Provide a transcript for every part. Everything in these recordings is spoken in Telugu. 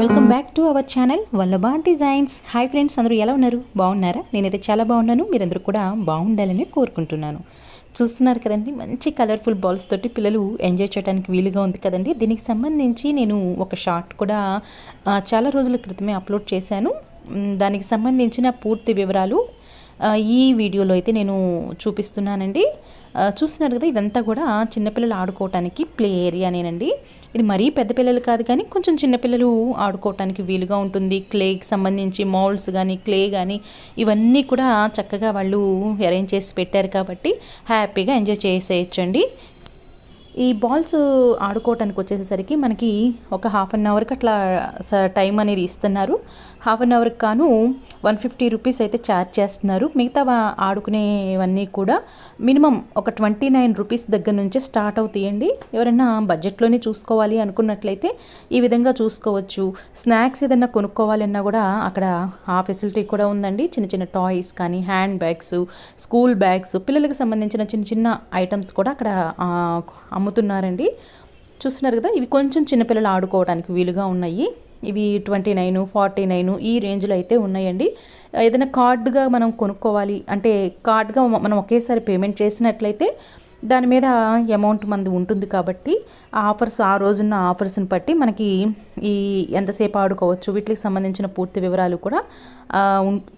Welcome back to our channel Vallabha Designs. Hi friends అందరూ ఎలా ఉన్నారు? బాగున్నారా? నేనైతే చాలా బాగున్నాను. మీరందరూ కూడా బాగుండాలని కోరుకుంటున్నాను. చూస్తున్నారు కదండి మంచి కలర్ఫుల్ బాల్స్ తోటి పిల్లలు ఎంజాయ్ చేయడానికి వీలుగా ఉంది కదండి. దీనికి సంబంధించి నేను ఒక షార్ట్ కూడా చాలా రోజుల క్రితమే అప్లోడ్ చేశాను. దానికి సంబంధించిన పూర్తి వివరాలు ఈ వీడియోలో అయితే నేను చూపిస్తున్నానండి. చూస్తున్నారు కదా ఇదంతా కూడా చిన్నపిల్లలు ఆడుకోవటానికి ప్లే ఏరియానేనండి ఇది మరీ పెద్ద పిల్లలు కాదు కానీ కొంచెం చిన్నపిల్లలు ఆడుకోవటానికి వీలుగా ఉంటుంది. క్లేకి సంబంధించి మౌల్స్ కానీ క్లే కానీ ఇవన్నీ కూడా చక్కగా వాళ్ళు అరేంజ్ చేసి పెట్టారు కాబట్టి హ్యాపీగా ఎంజాయ్ చేసేయచ్చండి. ఈ బాల్స్ ఆడుకోవటానికి వచ్చేసరికి మనకి ఒక హాఫ్ అన్ అవర్కి అట్లా స- టైం అనేది ఇస్తున్నారు. హాఫ్ అన్ అవర్కి కాను వన్ ఫిఫ్టీ రూపీస్ అయితే ఛార్జ్ చేస్తున్నారు. మిగతా ఆడుకునేవన్నీ కూడా మినిమం ఒక ట్వంటీ నైన్ రూపీస్ దగ్గర నుంచే స్టార్ట్ అవుతాయండి. ఎవరైనా బడ్జెట్లోనే చూసుకోవాలి అనుకున్నట్లయితే ఈ విధంగా చూసుకోవచ్చు. స్నాక్స్ ఏదైనా కొనుక్కోవాలన్నా కూడా అక్కడ ఆ ఫెసిలిటీ కూడా ఉందండి. చిన్న చిన్న టాయ్స్ కానీ హ్యాండ్ బ్యాగ్స్ స్కూల్ బ్యాగ్స్ పిల్లలకు సంబంధించిన చిన్న చిన్న ఐటమ్స్ కూడా అక్కడ అమ్ముతున్నారండి. చూస్తున్నారు కదా ఇవి కొంచెం చిన్నపిల్లలు ఆడుకోవడానికి వీలుగా ఉన్నాయి. ఇవి ట్వంటీ నైన్ ఫార్టీ నైన్ ఈ రేంజ్లో అయితే ఉన్నాయండి. ఏదైనా కార్డుగా మనం కొనుక్కోవాలి అంటే కార్డుగా మనం ఒకేసారి పేమెంట్ చేసినట్లయితే దాని మీద అమౌంట్ మనది ఉంటుంది కాబట్టి ఆ ఆఫర్స్ ఆ రోజున్న ఆఫర్స్ని బట్టి మనకి ఈ ఎంతసేపు ఆడుకోవచ్చు వీటికి సంబంధించిన పూర్తి వివరాలు కూడా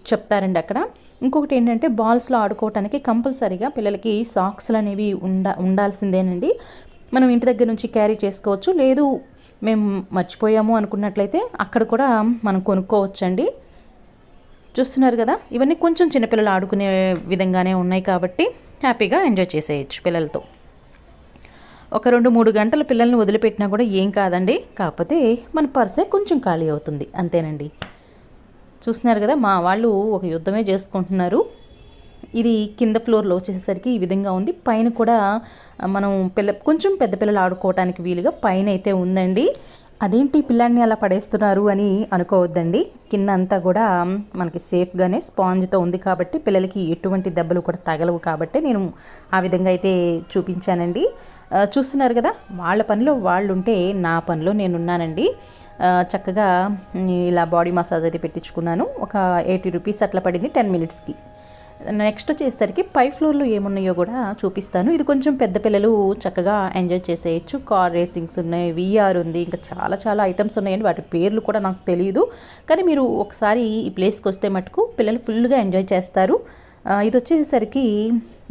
చెప్తారండి అక్కడ. ఇంకొకటి ఏంటంటే బాల్స్లో ఆడుకోవటానికి కంపల్సరీగా పిల్లలకి సాక్స్లు అనేవి ఉండా ఉండాల్సిందేనండి. మనం ఇంటి దగ్గర నుంచి క్యారీ చేసుకోవచ్చు. లేదు మేము మర్చిపోయాము అనుకున్నట్లయితే అక్కడ కూడా మనం కొనుక్కోవచ్చండి. చూస్తున్నారు కదా? ఇవన్నీ కొంచెం చిన్నపిల్లలు ఆడుకునే విధంగానే ఉన్నాయి కాబట్టి హ్యాపీగా ఎంజాయ్ చేసేయచ్చు పిల్లలతో. ఒక రెండు మూడు గంటలు పిల్లల్ని వదిలిపెట్టినా కూడా ఏం కాదండి. కాకపోతే మన పర్సే కొంచెం ఖాళీ అవుతుంది. అంతేనండి. చూస్తున్నారు కదా? మా వాళ్ళు ఒక యుద్ధమే చేసుకుంటున్నారు. ఇది కింద ఫ్లోర్లో వచ్చేసరికి ఈ విధంగా ఉంది. పైన కూడా మనం పిల్ల కొంచెం పెద్ద పిల్లలు ఆడుకోవటానికి వీలుగా పైన అయితే ఉందండి. అదేంటి పిల్లాడిని అలా పడేస్తున్నారు అని అనుకోవద్దండి. కింద అంతా కూడా మనకి సేఫ్గానే స్పాంజ్తో ఉంది కాబట్టి పిల్లలకి ఎటువంటి దెబ్బలు కూడా తగలవు కాబట్టి నేను ఆ విధంగా అయితే చూపించానండి. చూస్తున్నారు కదా వాళ్ళ పనిలో వాళ్ళు ఉంటే నా పనిలో నేనున్నానండి. చక్కగా ఇలా బాడీ మసాజ్ అయితే పెట్టించుకున్నాను. ఒక ఎయిటీ రూపీస్ అట్లా పడింది టెన్ మినిట్స్కి. నెక్స్ట్ వచ్చేసరికి పై ఫ్లోర్లో ఏమున్నాయో కూడా చూపిస్తాను. ఇది కొంచెం పెద్ద పిల్లలు చక్కగా ఎంజాయ్ చేసేయచ్చు. కార్ రేసింగ్స్ ఉన్నాయి విఆర్ ఉంది ఇంకా చాలా చాలా ఐటమ్స్ ఉన్నాయండి. వాటి పేర్లు కూడా నాకు తెలియదు కానీ మీరు ఒకసారి ఈ ప్లేస్కి వస్తే మటుకు పిల్లలు ఫుల్గా ఎంజాయ్ చేస్తారు. ఇది వచ్చేసరికి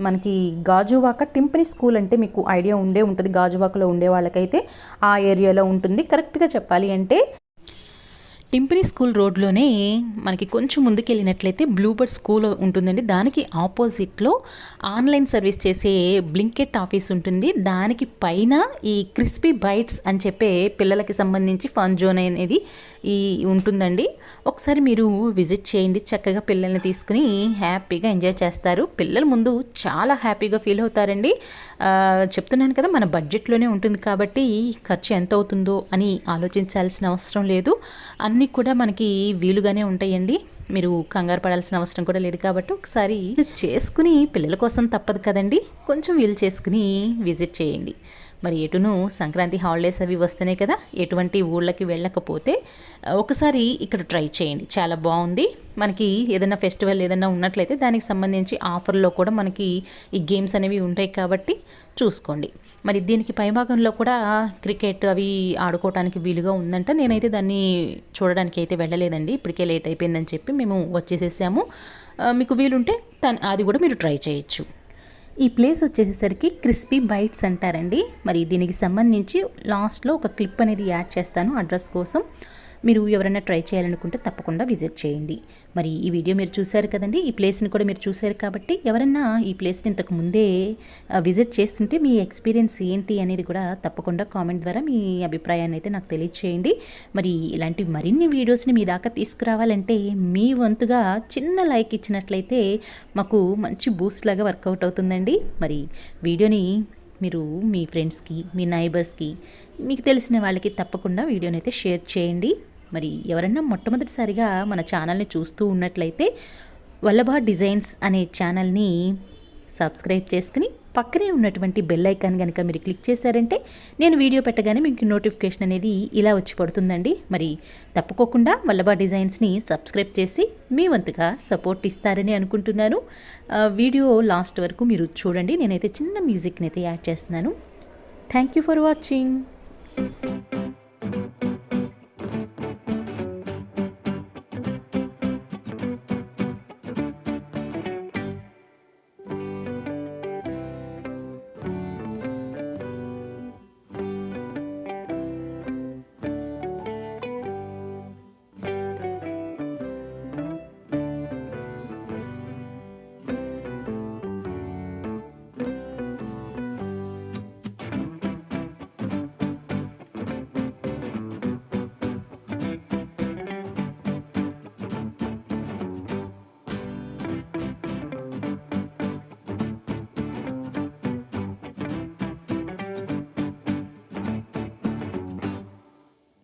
మనకి గాజువాక టింపని స్కూల్ అంటే మీకు ఐడియా ఉండే ఉంటుంది. గాజువాకలో ఉండే వాళ్ళకైతే ఆ ఏరియాలో ఉంటుంది. కరెక్ట్గా చెప్పాలి అంటే టింపనీ స్కూల్ రోడ్లోనే మనకి కొంచెం ముందుకెళ్ళినట్లయితే బ్లూబర్డ్ స్కూల్ ఉంటుందండి. దానికి ఆపోజిట్లో ఆన్లైన్ సర్వీస్ చేసే బ్లింకెట్ ఆఫీస్ ఉంటుంది. దానికి పైన ఈ క్రిస్పీ బైట్స్ అని చెప్పే పిల్లలకి సంబంధించి ఫన్ జోన్ అనేది ఈ ఉంటుందండి. ఒకసారి మీరు విజిట్ చేయండి. చక్కగా పిల్లల్ని తీసుకుని హ్యాపీగా ఎంజాయ్ చేస్తారు. పిల్లల ముందు చాలా హ్యాపీగా ఫీల్ అవుతారండి. చెప్తున్నాను కదా మన బడ్జెట్లోనే ఉంటుంది కాబట్టి ఖర్చు ఎంత అవుతుందో అని ఆలోచించాల్సిన అవసరం లేదు. అన్ని కూడా మనకి వీలుగానే ఉంటాయండి. మీరు కంగారు పడాల్సిన అవసరం కూడా లేదు కాబట్టి ఒకసారి చేసుకుని పిల్లల కోసం తప్పదు కదండి. కొంచెం వీలు చేసుకుని విజిట్ చేయండి. మరి ఎటును సంక్రాంతి హాలిడేస్ అవి వస్తున్నాయి కదా ఎటువంటి ఊళ్ళకి వెళ్ళకపోతే ఒకసారి ఇక్కడ ట్రై చేయండి. చాలా బాగుంది. మనకి ఏదైనా ఫెస్టివల్ ఏదైనా ఉన్నట్లయితే దానికి సంబంధించి ఆఫర్లో కూడా మనకి ఈ గేమ్స్ అనేవి ఉంటాయి కాబట్టి చూసుకోండి. మరి దీనికి పైభాగంలో కూడా క్రికెట్ అవి ఆడుకోవడానికి వీలుగా ఉందంట. నేనైతే దాన్ని చూడడానికి అయితే వెళ్ళలేదండి. ఇప్పటికే లేట్ అయిపోయిందని చెప్పి మేము వచ్చేసేసాము. మీకు వీలుంటే తన్ అది కూడా మీరు ట్రై చేయొచ్చు. ఈ ప్లేస్ వచ్చేసరికి క్రిస్పీ బైట్స్ అంటారండి. మరి దీనికి సంబంధించి లాస్ట్లో ఒక క్లిప్ అనేది యాడ్ చేస్తాను అడ్రస్ కోసం. మీరు ఎవరైనా ట్రై చేయాలనుకుంటే తప్పకుండా విజిట్ చేయండి. మరి ఈ వీడియో మీరు చూశారు కదండి? ఈ ప్లేస్ని కూడా మీరు చూశారు కాబట్టి ఎవరన్నా ఈ ప్లేస్ని ఇంతకు ముందే విజిట్ చేస్తుంటే మీ ఎక్స్పీరియన్స్ ఏంటి అనేది కూడా తప్పకుండా కామెంట్ ద్వారా మీ అభిప్రాయాన్ని అయితే నాకు తెలియచేయండి. మరి ఇలాంటి మరిన్ని వీడియోస్ని మీ దాకా తీసుకురావాలంటే మీ వంతుగా చిన్న లైక్ ఇచ్చినట్లయితే మాకు మంచి బూస్ట్ లాగా వర్కౌట్ అవుతుందండి. మరి వీడియోని మీరు మీ ఫ్రెండ్స్కి మీ నైబర్స్కి మీకు తెలిసిన వాళ్ళకి తప్పకుండా వీడియోని అయితే షేర్ చేయండి. మరి ఎవరన్నా మొట్టమొదటిసారిగా మన ఛానల్ని చూస్తూ ఉన్నట్లయితే వల్లభా డిజైన్స్ అనే ఛానల్ని సబ్స్క్రైబ్ చేసుకుని పక్కనే ఉన్నటువంటి బెల్ ఐకాన్ కనుక మీరు క్లిక్ చేశారంటే నేను వీడియో పెట్టగానే మీకు నోటిఫికేషన్ అనేది ఇలా వచ్చి పడుతుందండి. మరి తప్పుకోకుండా వల్లభా డిజైన్స్ని సబ్స్క్రైబ్ చేసి మీ వంతుగా సపోర్ట్ ఇస్తారని అనుకుంటున్నాను. వీడియో లాస్ట్ వరకు మీరు చూడండి. నేనైతే చిన్న మ్యూజిక్ని అయితే యాడ్ చేస్తున్నాను. Thank you for watching